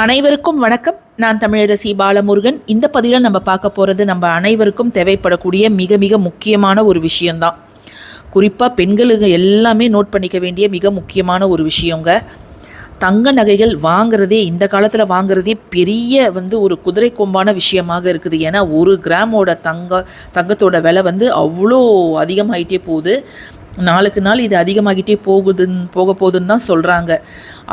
அனைவருக்கும் வணக்கம். நான் தமிழரசி பாலமுருகன். இந்த பதிவில் நம்ம பார்க்க போகிறது நம்ம அனைவருக்கும் தேவைப்படக்கூடிய மிக மிக முக்கியமான ஒரு விஷயம்தான். குறிப்பாக பெண்களுக்கு எல்லாமே நோட் பண்ணிக்க வேண்டிய மிக முக்கியமான ஒரு விஷயங்க. தங்க நகைகள் வாங்குறதே இந்த காலத்தில் வாங்குறதே பெரிய வந்து ஒரு குதிரை கொம்பான விஷயமாக இருக்குது. ஏன்னா ஒரு கிராமோட தங்க தங்கத்தோட விலை வந்து அவ்வளோ அதிகமாகிட்டே போகுது. நாளுக்கு நாள் இது அதிகமாகிட்டே போகுதுன்னு போக போகுதுன்னு தான் சொல்கிறாங்க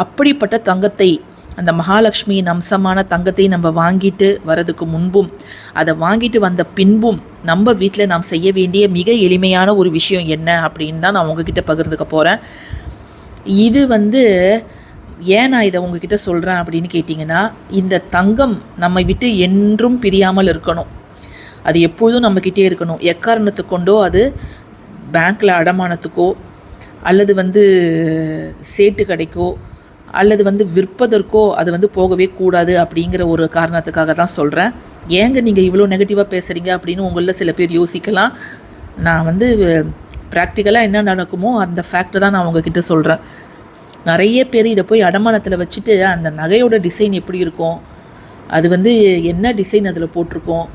அப்படிப்பட்ட தங்கத்தை அந்த மகாலட்சுமியின் அம்சமான தங்கத்தை நம்ம வாங்கிட்டு வரதுக்கு முன்பும் அதை வாங்கிட்டு வந்த பின்பும் நம்ம வீட்டில் நாம் செய்ய வேண்டிய மிக எளிமையான ஒரு விஷயம் என்ன அப்படின்னு தான் நான் உங்ககிட்ட பகிர்ந்துக்க போகிறேன் இது வந்து ஏன் நான் இதை உங்ககிட்ட சொல்கிறேன் அப்படின்னு கேட்டிங்கன்னா இந்த தங்கம் நம்மை விட்டு என்றும் பிரியாமல் இருக்கணும். அது எப்பொழுதும் நம்மக்கிட்டே இருக்கணும். எக்காரணத்துக்கொண்டோ அது பேங்க்கில் அடமானத்துக்கோ அல்லது வந்து சேட்டு கடைக்கோ அல்லது வந்து விற்பதற்கோ அது வந்து போகவே கூடாது அப்படிங்கிற ஒரு காரணத்துக்காக தான் சொல்கிறேன் ஏங்க நீங்கள் இவ்வளோ நெகட்டிவாக பேசுகிறீங்க அப்படின்னு உங்களில் சில பேர் யோசிக்கலாம். நான் வந்து ப்ராக்டிக்கலாக என்ன நடக்குமோ அந்த ஃபேக்டை தான் நான் உங்ககிட்ட சொல்கிறேன் நிறைய பேர் இதை போய் அடமானத்தில் வச்சுட்டு அந்த நகையோட டிசைன் எப்படி இருக்கும்? அது வந்து என்ன டிசைன் அதில் போட்டிருக்கோம்?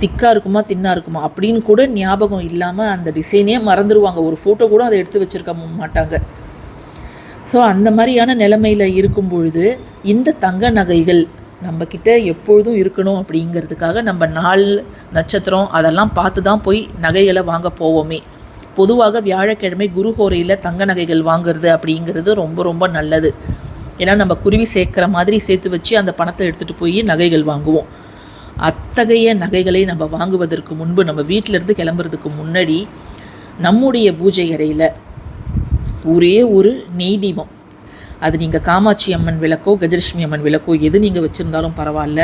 திக்காக இருக்குமா தின்னாக இருக்குமா? அப்படின்னு கூட ஞாபகம் இல்லாமல் அந்த டிசைனே மறந்துடுவாங்க ஒரு ஃபோட்டோ கூட அதை எடுத்து வச்சுருக்க மாட்டாங்க. ஸோ அந்த மாதிரியான நிலைமையில் இருக்கும் பொழுது இந்த தங்க நகைகள் நம்மக்கிட்ட எப்பொழுதும் இருக்கணும் அப்படிங்கிறதுக்காக நம்ம நாள் நட்சத்திரம் அதெல்லாம் பார்த்து தான் போய் நகைகளை வாங்க போவோமே. பொதுவாக வியாழக்கிழமை குருஹோரையில் தங்க நகைகள் வாங்குறது அப்படிங்கிறது ரொம்ப ரொம்ப நல்லது. ஏன்னா நம்ம குருவி சேர்க்குற மாதிரி சேர்த்து வச்சு அந்த பணத்தை எடுத்துகிட்டு போய் நகைகள் வாங்குவோம். அத்தகைய நகைகளை நம்ம வாங்குவதற்கு முன்பு நம்ம வீட்டிலேருந்து கிளம்புறதுக்கு முன்னாடி நம்முடைய பூஜை அறையில் ஒரே ஒரு நெய் தீபம். அது நீங்கள் காமாட்சி அம்மன் விளக்கோ கஜலட்சுமி அம்மன் விளக்கோ எது நீங்கள் வச்சுருந்தாலும் பரவாயில்ல.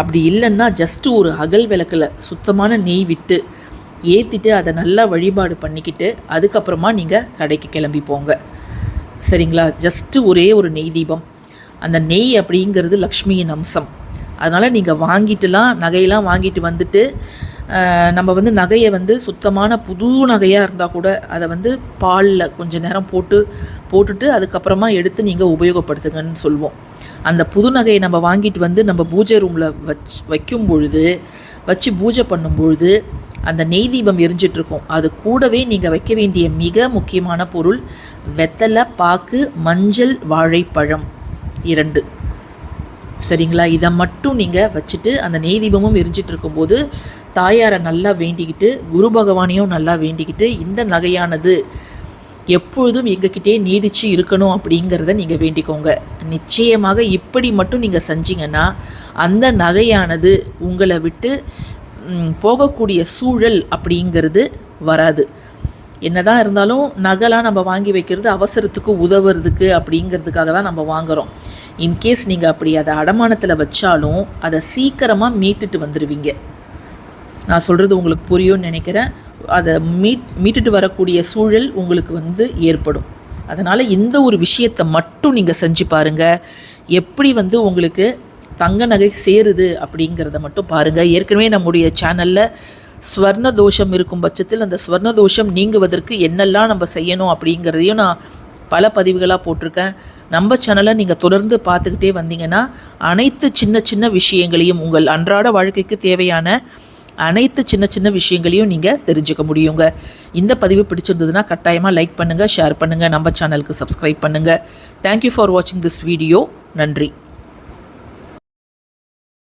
அப்படி இல்லைன்னா ஜஸ்ட்டு ஒரு அகல் விளக்கில் சுத்தமான நெய் விட்டு ஏற்றிட்டு அதை நல்லா வழிபாடு பண்ணிக்கிட்டு அதுக்கப்புறமா நீங்கள் கடைக்கு கிளம்பி போங்க. சரிங்களா? ஜஸ்ட்டு ஒரே ஒரு நெய் தீபம். அந்த நெய் அப்படிங்கிறது லக்ஷ்மியின் அம்சம். அதனால் நீங்கள் வாங்கிட்டுலாம் நகையெல்லாம் வாங்கிட்டு வந்துட்டு நம்ம வந்து நகையை வந்து சுத்தமான புது நகையாக இருந்தால் கூட அதை வந்து பாலில் கொஞ்சம் நேரம் போட்டு போட்டுட்டு அதுக்கப்புறமா எடுத்து நீங்கள் உபயோகப்படுத்துங்கன்னு சொல்லுவோம் அந்த புது நகையை நம்ம வாங்கிட்டு வந்து நம்ம பூஜை ரூமில் வச் வைக்கும் பொழுது வச்சு பூஜை பண்ணும் பொழுது அந்த நெய் தீபம் எரிஞ்சிட்ருக்கும் அது கூடவே நீங்கள் வைக்க வேண்டிய மிக முக்கியமான பொருள் வெத்தலை பாக்கு மஞ்சள் வாழைப்பழம் இரண்டு. சரிங்களா? இதை மட்டும் நீங்கள் வச்சுட்டு அந்த நெய் தீபமும் எரிஞ்சிட்டு இருக்கும்போது தாயாரை நல்லா வேண்டிக்கிட்டு குரு பகவானையும் நல்லா வேண்டிக்கிட்டு இந்த நகையானது எப்பொழுதும் எங்ககிட்டே நீடிச்சு இருக்கணும் அப்படிங்கிறத நீங்கள் வேண்டிக்கோங்க. நிச்சயமாக இப்படி மட்டும் நீங்கள் செஞ்சீங்கன்னா அந்த நகையானது உங்களை விட்டு போகக்கூடிய சூழல் அப்படிங்கிறது வராது. என்னதான் இருந்தாலும் நகைலாம் நம்ம வாங்கி வைக்கிறது அவசரத்துக்கு உதவுறதுக்கு அப்படிங்கிறதுக்காக தான் நம்ம வாங்குகிறோம் இன்கேஸ் நீங்கள் அப்படி அதை அடமானத்தில் வச்சாலும் அதை சீக்கிரமாக மீட்டுட்டு வந்துடுவீங்க நான் சொல்கிறது உங்களுக்கு புரியும்னு நினைக்கிறேன். அதை மீட் மீட்டுட்டு வரக்கூடிய சூழல் உங்களுக்கு வந்து ஏற்படும். அதனால் இந்த ஒரு விஷயத்தை மட்டும் நீங்கள் செஞ்சு பாருங்கள் எப்படி வந்து உங்களுக்கு தங்க நகை சேருது அப்படிங்கிறத மட்டும் பாருங்கள் ஏற்கனவே நம்முடைய சேனலில் ஸ்வர்ண தோஷம் இருக்கும் பட்சத்தில் அந்த ஸ்வர்ண தோஷம் நீங்குவதற்கு என்னெல்லாம் நம்ம செய்யணும் அப்படிங்கிறதையும் நான் பல பதிவுகளாக போட்டிருக்கேன். நம்ம சேனலை நீங்கள் தொடர்ந்து பார்த்துக்கிட்டே வந்தீங்கன்னா அனைத்து சின்ன சின்ன விஷயங்களையும் உங்கள் அன்றாட வாழ்க்கைக்கு தேவையான அனைத்து சின்ன சின்ன விஷயங்களையும் நீங்கள் தெரிஞ்சுக்க முடியுங்க. இந்த பதிவு பிடிச்சிருந்ததுன்னா கட்டாயமாக லைக் பண்ணுங்கள் ஷேர் பண்ணுங்கள் நம்ம சேனலுக்கு சப்ஸ்கிரைப் பண்ணுங்கள் தேங்க்யூ ஃபார் வாட்சிங் திஸ் வீடியோ நன்றி.